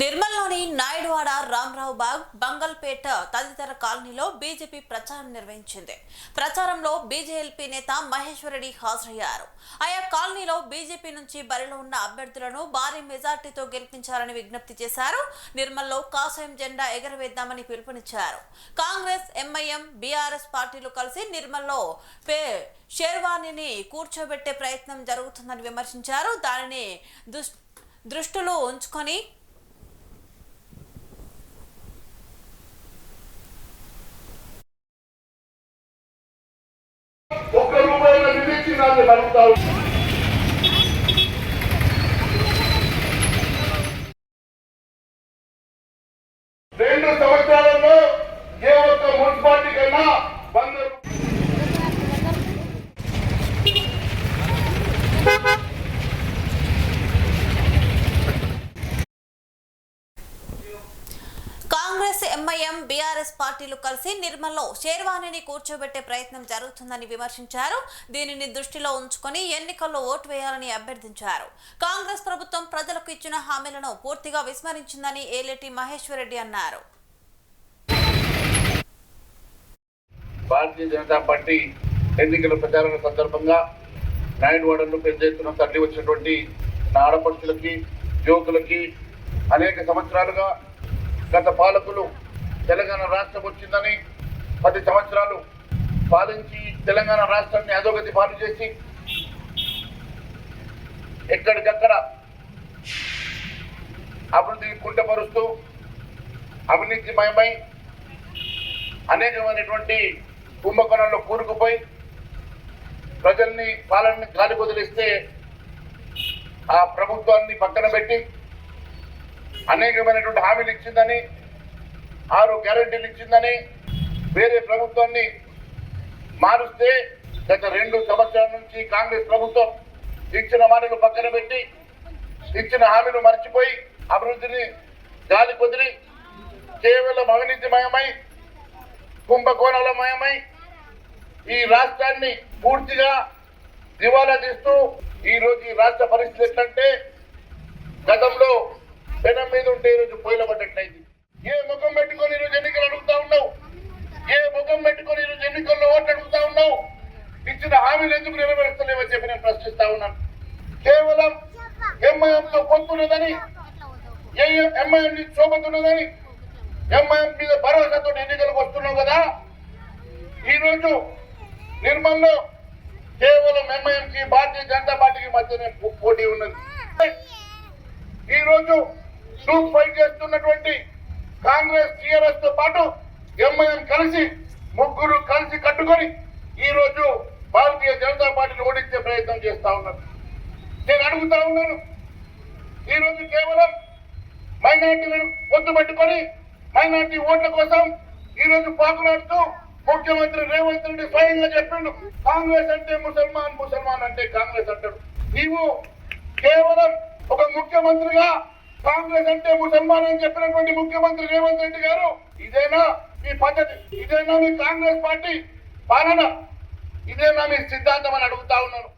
నిర్మల్లోని నాయుడువాడ రామరావు బాగ్ బంగల్పేట తదితర కాలనీలో బీజేపీ ప్రచారం నిర్వహించింది. ప్రచారంలో బీజేఎల్పీ నేత మహేశ్వరరెడ్డి హాజరయ్యారు. ఆయా కాలనీలో బీజేపీ నుంచి బరిలో ఉన్న అభ్యర్థులను భారీ మెజార్టీతో గెలిపించాలని విజ్ఞప్తి చేశారు. నిర్మల్లో కాషాయం జెండా ఎగరవేద్దామని పిలుపునిచ్చారు. కాంగ్రెస్ ఎంఐఎం బీఆర్ఎస్ పార్టీలు కలిసి నిర్మల్లో పే షేర్వాణిని కూర్చోబెట్టే ప్రయత్నం జరుగుతుందని విమర్శించారు. దానిని దుష్ దృష్టిలో ఉంచుకొని నిధించి నన్ను రెండు సంవత్సరాలు కాంగ్రెస్ ఎంఐఎం బీఆర్ఎస్ పార్టీలు కలిసి నిర్మల్లో షేర్వాణిని కూర్చోబెట్టే ప్రయత్నం జరుగుతుందని విమర్శించారు. దీనిని దృష్టిలో ఉంచుకొని ఎన్నికల్లో ఓటు వేయాలని అభ్యర్థించారు. కాంగ్రెస్ ప్రభుత్వం ప్రజలకు ఇచ్చిన హామీలను పూర్తిగా విస్మరించిందని ఏలేటి మహేశ్వరరెడ్డి అన్నారు. భారతీయ జనతా పార్టీ ఎన్నికల ప్రచారం సందర్భంగా నాయుడువాడలో పెద్ద ఎత్తున తరలి వచ్చినటువంటి ఆడపడుచులకి యువకులకి అనేక సంవత్సరాలుగా గత పాలకులు తెలంగాణ రాష్ట్రం వచ్చిందని పది సంవత్సరాలు పాలించి తెలంగాణ రాష్ట్రాన్ని అధోగతి పాలు చేసి ఎక్కడికక్కడ అభివృద్ధిని కుంటపరుస్తూ అవినీతిమయమై అనేకమైనటువంటి కుంభకోణంలో కూరుకుపోయి ప్రజల్ని పాలనని గాలి వదిలిస్తే ఆ ప్రభుత్వాన్ని పక్కన పెట్టి అనేకమైనటువంటి హామీలు ఇచ్చిందని ఆరు గ్యారంటీలు ఇచ్చిందని వేరే ప్రభుత్వాన్ని మారుస్తే గత రెండు సంవత్సరాల నుంచి కాంగ్రెస్ ప్రభుత్వం ఇచ్చిన మాటలు పక్కన పెట్టి ఇచ్చిన హామీలు మర్చిపోయి అభివృద్ధిని గాలి కుదిరి కేవలం అవినీతిమయమై కుంభకోణలమయమై ఈ రాష్ట్రాన్ని పూర్తిగా దివాలా తీస్తూ ఈరోజు ఈ రాష్ట్ర పరిస్థితి ఎట్లంటే గతంలో పెనం మీద ఉంటే ఈరోజు రోజు ఏ ముఖం పెట్టుకొని ఈరోజు ఎన్నికలు అడుగుతా ఉన్నావు? ఏ ముఖం పెట్టుకొని ఈరోజు ఎన్నికల్లో ఓట్లు అడుగుతా ఉన్నావు? ఇచ్చిన హామీలు ఎందుకు నెరవేరుస్తలేవని చెప్పి నేను ప్రశ్నిస్తా ఉన్నాను. కేవలం ఎంఐఎంతో పొత్తున్నదని ఎంఐఎం చూపుతున్నదని ఎంఐఎం మీద భరోసాతో ఎన్నికలకు వస్తున్నావు కదా? ఈరోజు నిర్మల్లో కేవలం ఎంఐఎం కి భారతీయ జనతా పార్టీకి మధ్యనే పోటీ ఉన్నది. ఈ రోజు గ్రూప్ ఫైట్ చేస్తున్నటువంటి కాంగ్రెస్ టీఆర్ఎస్తో పాటు ఎంఐఎం కలిసి ముగ్గురు కలిసి కట్టుకొని ఈ రోజు భారతీయ జనతా పార్టీని ఓడించే ప్రయత్నం చేస్తా ఉన్నారు. నేను అడుగుతా ఉన్నాను ఈ రోజు కేవలం మైనార్టీలను ఒత్తు పెట్టుకొని మైనార్టీ ఓట్ల కోసం ఈ రోజు పాకులాడుతూ ముఖ్యమంత్రి రేవంత్ రెడ్డి స్వయంగా చెప్పిండు కాంగ్రెస్ అంటే ముసల్మాన్ ముసల్మాన్ అంటే కాంగ్రెస్ అంటాడు. నీవు కేవలం ఒక ముఖ్యమంత్రిగా కాంగ్రెస్ అంటే ముసల్మాన్ అని చెప్పినటువంటి ముఖ్యమంత్రి రేవంత్ రెడ్డి గారు ఇదేనా మీ పద్ధతి? ఇదేనా మీ కాంగ్రెస్ పార్టీ పాలన? ఇదేనా మీ సిద్ధాంతం అని అడుగుతా ఉన్నాను